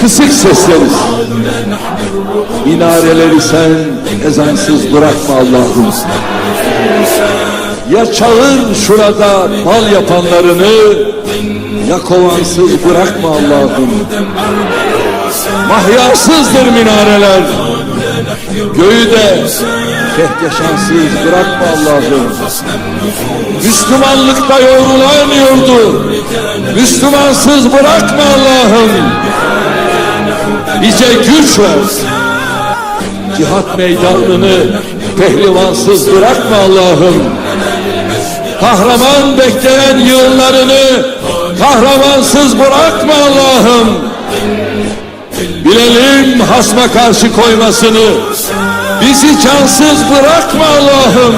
kısık sesleriz. Minareleri sen ezansız bırakma Allah'ım. Ya çağır şurada bal yapanlarını, ya kovansız bırakma Allah'ım. Mahyasızdır minareler, göğü de kehkeşansız bırakma Allah'ım. Müslümanlıkta yoğrulan yurdu, Müslümansız bırakma Allah'ım. Bize güç ver. Cihat meydanını pehlivansız bırakma Allah'ım. Kahraman bekleyen yığınlarını kahramansız bırakma Allah'ım. Bilelim hasma karşı koymasını. Bizi cansız bırakma Allah'ım.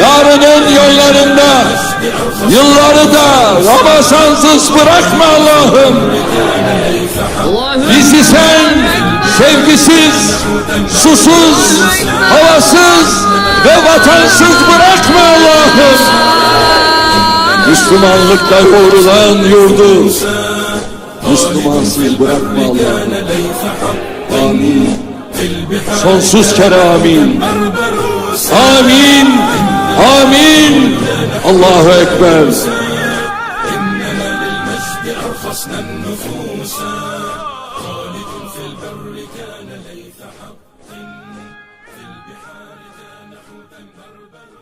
Yarının yollarında yılları da Ramazansız bırakma Allah'ım. Bizi sen sevgisiz, susuz, havasız ve vatansız bırakma Allah'ım. Müslümanlıkta yoğrulan yurdu Müslümansız bırakma Allah'ım. Amin. Sonsuz kere. Amin. Amin. الله أكبر. إننا للمجد أرخصنا النفوس خالد في البر كان حق في البحار كان حوتا بربرا